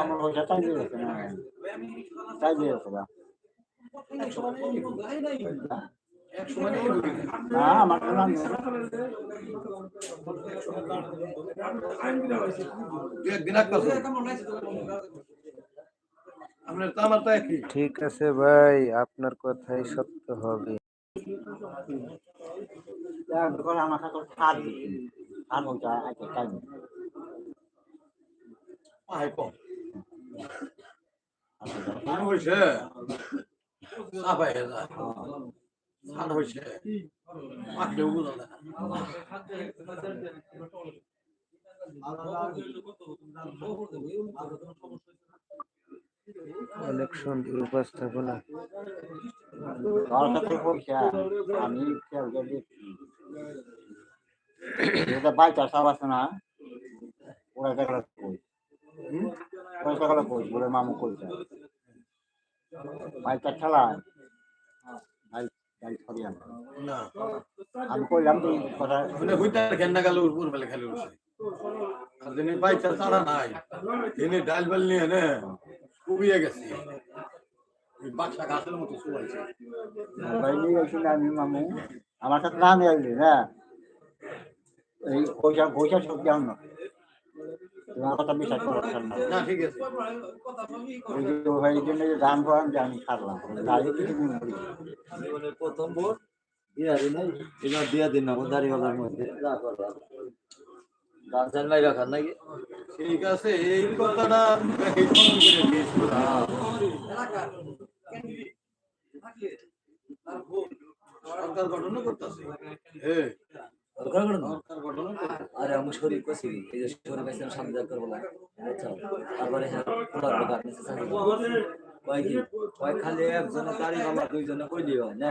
আমার পয়সা চাই দিয়েছে চাই দিয়েছে ঠিক আছে ভাই আপনার কথাই সত্য হবে। আচ্ছা হয়েছে বোঝা যায়। অনেক সুন্দর উপস্থাপনা আমি সব আছে না ওরা কই ওরা কই বলে মামু কইছে বাইচার খেলায় ভাই ভাই সরি আমি কইলাম কথা মানে হইতে কেন গেল উপর বেলে খেলে উঠছে। আর দিনে নাই দিনে ডাল বেল নিয়ে নে কুবিয়ে গেছি। বাচ্চা গাছের মতো শুয়াইছে মোবাইল নিয়ে গেছি না আমি মামু। আমার সাথে না নিয়ে না? এই পয়সা পয়সা সব জান না। তোমার কথা বিশ্বাস করছেন না। না ঠিক আছে। ওই জন্য যে গান করান যে আমি ছাড়লাম গাড়ি কিছু দিন প্রথম ভোট দিয়া দিন নাই এবার দিয়া দিন না দাড়ি গলার মধ্যে। যা করলাম গান চান ভাই রাখার নাকি? ঠিক আছে এই কথাটা এই স্মরণ করে দিয়েছি সরকার গঠন করতেছে। দরকার সরকার গঠন? আরে আমি শরীর করছি। এই যে শরীর কাছে সামনে করব না। আচ্ছা তারপরে হ্যাঁ কয় কি কয় খালি একজনে গাড়ি বাবা দুইজনে কই দিও? না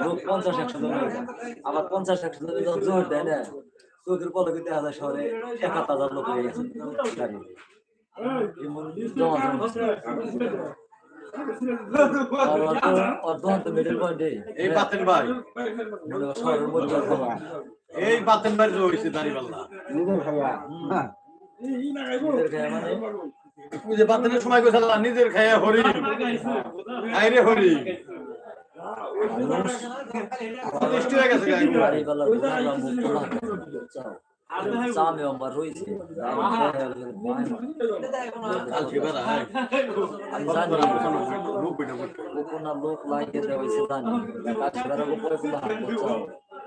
লোক পঞ্চাশ একশো জন হয়ে যায়। আবার পঞ্চাশ একশো জন যখন জোর দেয় না চোখের পলকে দেখা যায় শহরে এক হাত হাজার লোক হয়ে গেছে। গাড়ি এই। বাতেন এই রয়েছে দাঁড়িপাল্লা যে বাতেনের সময় কইছিল নিজের খাইয়া হরি। আইরে হরি। হয়ে গেছে আমার রয়েছে লোক লাগিয়ে দেওয়া হয়েছে জানি কাজ উপরে কোনো হাত চাও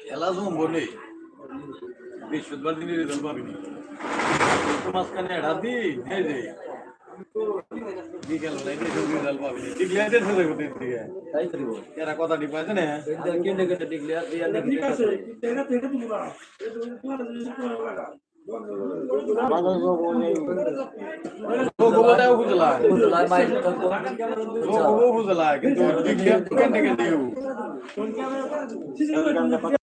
খেলা জমবো নেই বৃহস্পতিবার দিনে রেজাল্ট পাবি নি মাঝখানে এড়া দি এই যে বিকেল বেলায় রেজাল্ট পাবি নি ঠিক লাইটের হয়ে যাবে দিন থেকে তাই করিব এরা কথা ঠিক পাইছে না কেন্দ্রে কেন্দ্রে ডিক্লেয়ার দিয়ে আমাদের লোক নেই গোবরটাও বুঝলা বুঝলাই মাইল থাকব গোবর বুঝলা কিন্তু বিজ্ঞান কেন থেকে দিও কথা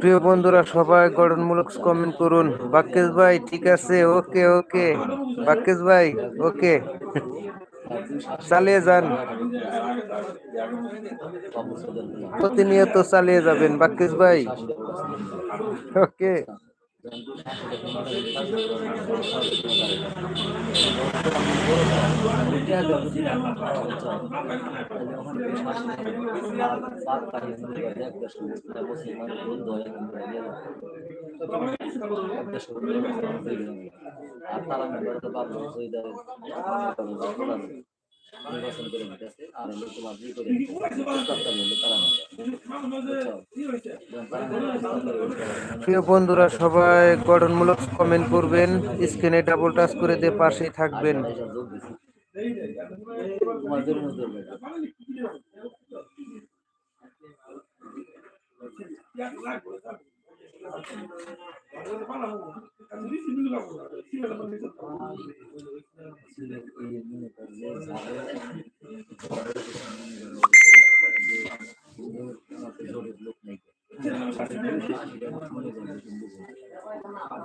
প্রিয় বন্ধুরা, সবাই গঠনমূলক কমেন্ট করুন। বাকেশ ভাই, ঠিক আছে, ওকে ওকে। বাকেশ ভাই, ওকে। চালিয়ে যান। প্রতিনিয়ত চালিয়ে যাবেন বাকেশ ভাই। ওকে। আর তারা নির্বাচন করে নিতেছে আর করে প্রিয় বন্ধুরা সবাই গঠনমূলক কমেন্ট করবেন স্ক্রিনে ডাবল টাচ করে দিয়ে পাশেই থাকবেন। তোমার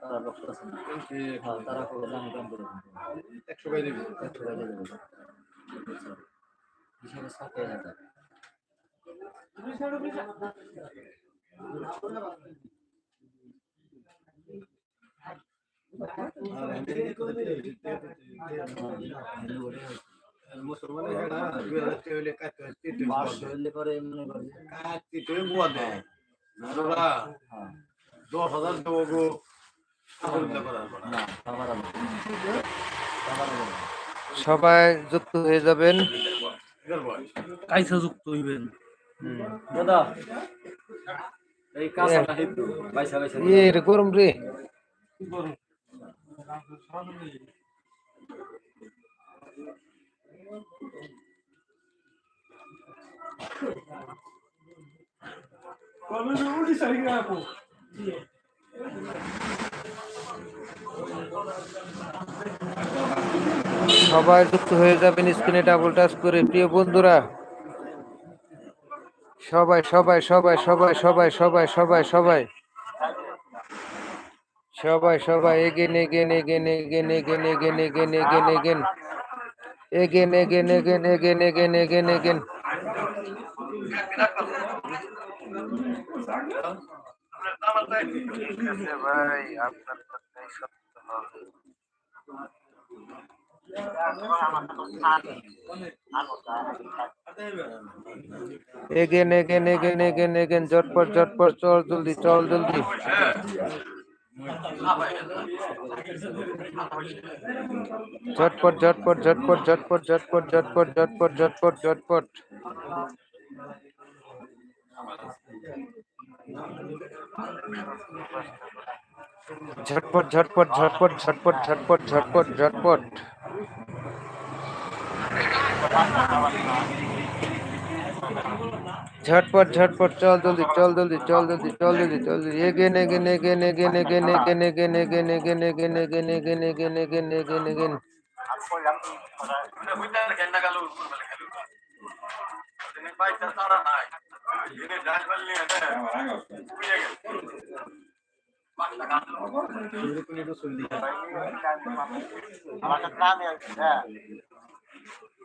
তারা বক্স আছে না তারা করে জানি দাম করে একশো বাইরে একশো বাইরে দেবে হিসাবে সাথে হাজার মুসলমানের হেডা হইলে কাটতে হইলে পরে মনে দশ হাজার দেবো সবাই যুক্ত হয়ে যাবেন। কাইসা যুক্ত হইবেন? দাদা এই উড়ি সবাই যুক্ত হয়ে যাবেন স্ক্রিনে ডাবল টাচ করে প্রিয় বন্ধুরা সবাই সবাই সবাই সবাই সবাই সবাই সবাই সবাই সবাই সবাই again again again again again again again again again again again again again again again again ভাই আপনার কথাই সত্য হবে again again again again again ঝটপট ঝটপট চল জলদি চল জলদি। ঝটপট ঝটপট ঝটপট ঝটপট ঝটপট ঝটপট ঝটপট ঝটপট ঝটপট ঝটপট ঝটপট ঝটপট ঝটপট ঝটপট ঝটপট ঝটপট ঝটপট ঝটপট চল জলদি চল জলদি চল জলদি চল জলদি চল জলদি again again again again again again again again again again again again again again again again এটা இருக்குன்னு சொல்லி அவங்க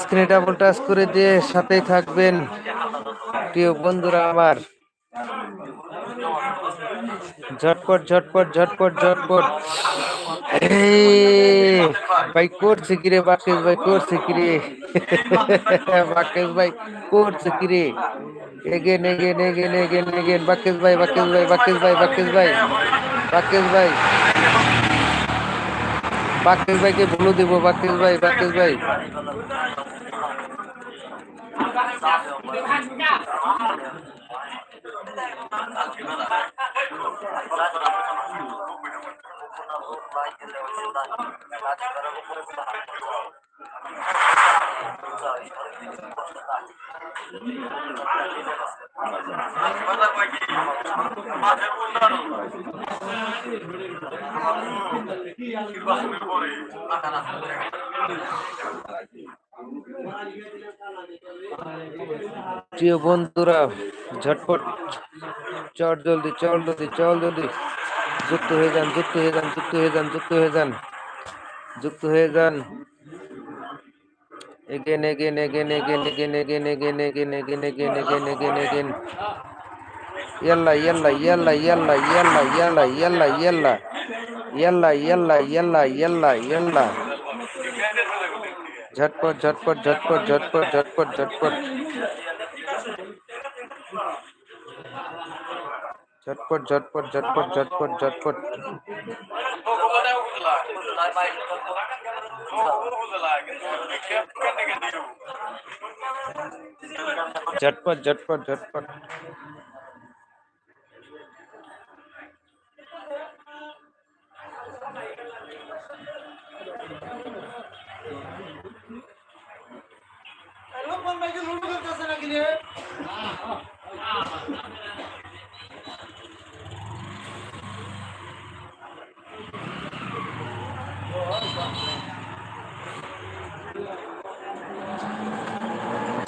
স্ক্রিনে ডাবল টাচ করে দিয়ে সাথেই থাকবেন। প্রিয় বন্ধুরা আমার। ঝটপট ঝটপট ঝটপট ঝটপট। ভাই করছে কিরে বাকেশ ভাই করছে কিরে বাকেশ ভাই করছে কিরে again again again again again Bakesh ভাই বাকেশ ভাই বাকেশ ভাই বাকেশ ভাই বাকেশ ভাই বাকেশ ভাইকে ভুলো দিব বাকেশ ভাই বাকেশ ভাই প্রিয় বন্ধুরা ঝটপট চল জলদি চল জলদি চল জলদি। যুক্ত হয়ে যান যুক্ত হয়ে যান যুক্ত হয়ে যান যুক্ত হয়ে যান যুক্ত হয়ে যান again again again again again again again again again again again again again ইয়াল্লা ইয়াল্লা ইয়াল্লা ইয়াল্লা ইয়াল্লা ইয়াল্লা ইয়াল্লা ইয়াল্লা ইয়াল্লা ইয়াল্লা ইয়াল্লা ইয়াল্লা ইয়াল্লা ঝটপট ঝটপট ঝটপট ঝটপট ঝটপট ঝটপট ঝটপট ঝটপট ঝটপট ঝটপট ঝটপট কথা বুঝলা বুঝলা কেন কেন দিও ঝটপট ঝটপট ঝটপট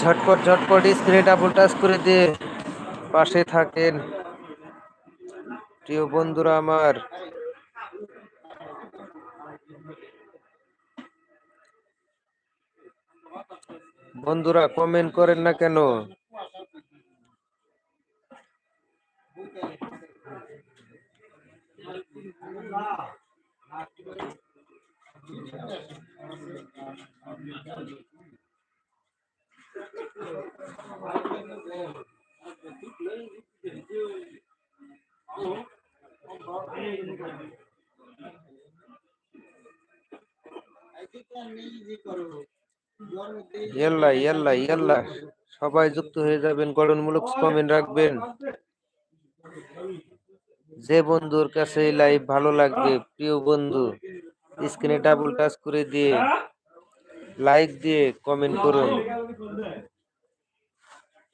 ঝটপট ঝটপট স্ক্রিনে ডাবল টাচ করে দিয়ে পাশে থাকেন। প্রিয় বন্ধুরা আমার। বন্ধুরা কমেন্ট করেন না কেন? সবাই যুক্ত হয়ে যাবেন, গঠনমূলক কমেন্ট রাখবেন। যে বন্ধুর কাছে লাইভ ভালো লাগবে, প্রিয় বন্ধু স্ক্রিনে ডাবল টাচ করে দিয়ে লাইক দিয়ে কমেন্ট করুন।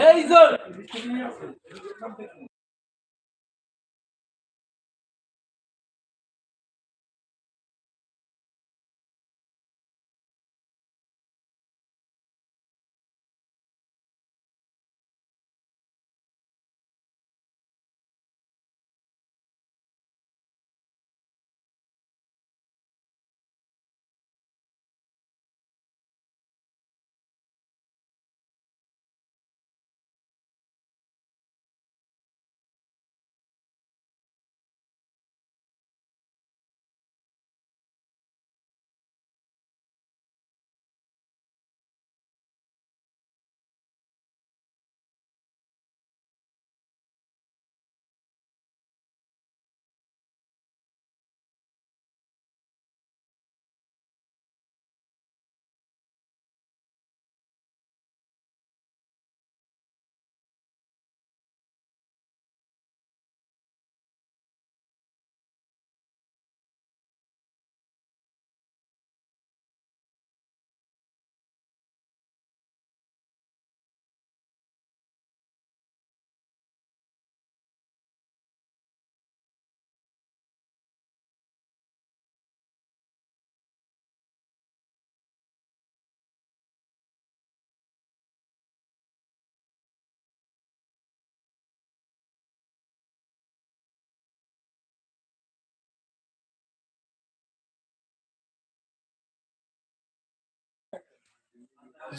এই জোর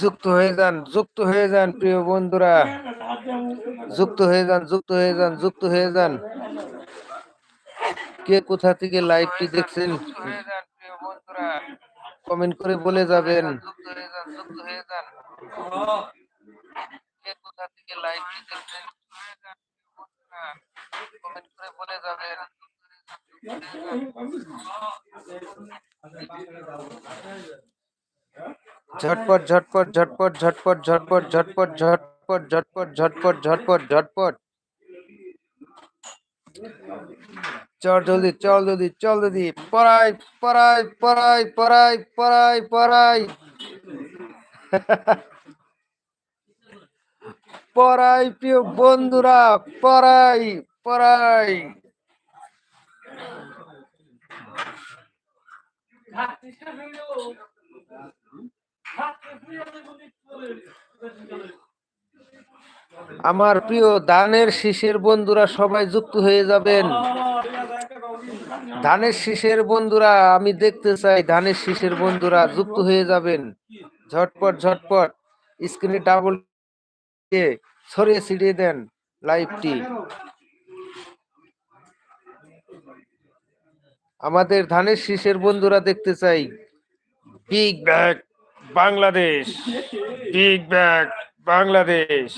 যুক্ত হয়ে যান, যুক্ত হয়ে যান প্রিয় বন্ধুরা। যুক্ত হয়ে যান, যুক্ত হয়ে যান, যুক্ত হয়ে যান। কে কোথা থেকে লাইভটি দেখছেন? কমেন্ট করে বলে যাবেন। যাবেন। ঝটপট ঝটপট ঝটপট ঝটপট ঝটপট ঝটপট ঝটপট ঝটপট ঝটপট ঝটপট ঝটপট চল জলদি চল জলদি চল জলদি পড়াই পড়াই পড়াই পড়াই পড়াই পড়াই পড়াই প্রিয় বন্ধুরা পড়াই পড়াই আমার প্রিয় দানের শীষের বন্ধুরা সবাই যুক্ত হয়ে যাবেন। ধানের শীষের বন্ধুরা, আমি দেখতে চাই ধানের শীষের বন্ধুরা যুক্ত হয়ে যাবেন। ঝটপট ঝটপট, স্ক্রিনে ডাবল ছড়িয়ে ছিটিয়ে দেন লাইভটি। আমাদের ধানের শীষের বন্ধুরা দেখতে চাই। Big bag Bangladesh big bag Bangladesh.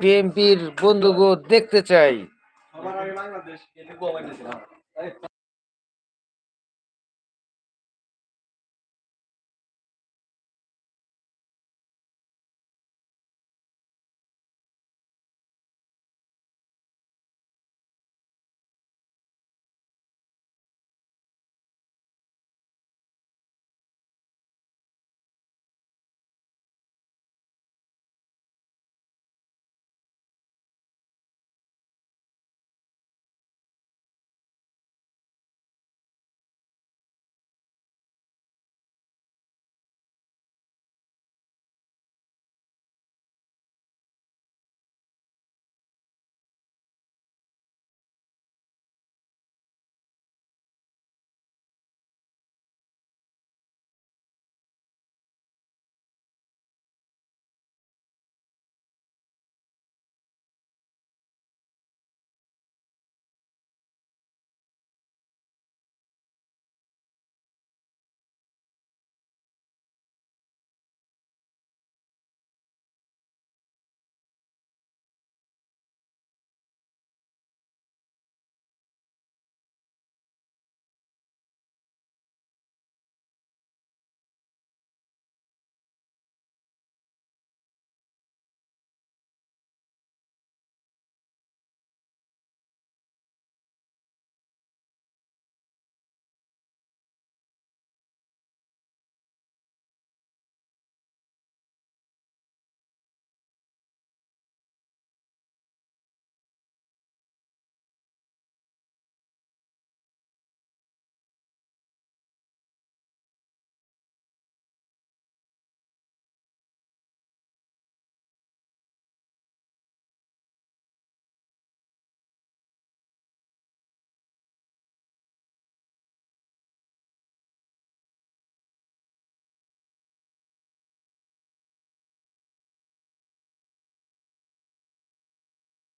বিএনপির বন্ধুগো দেখতে চাই।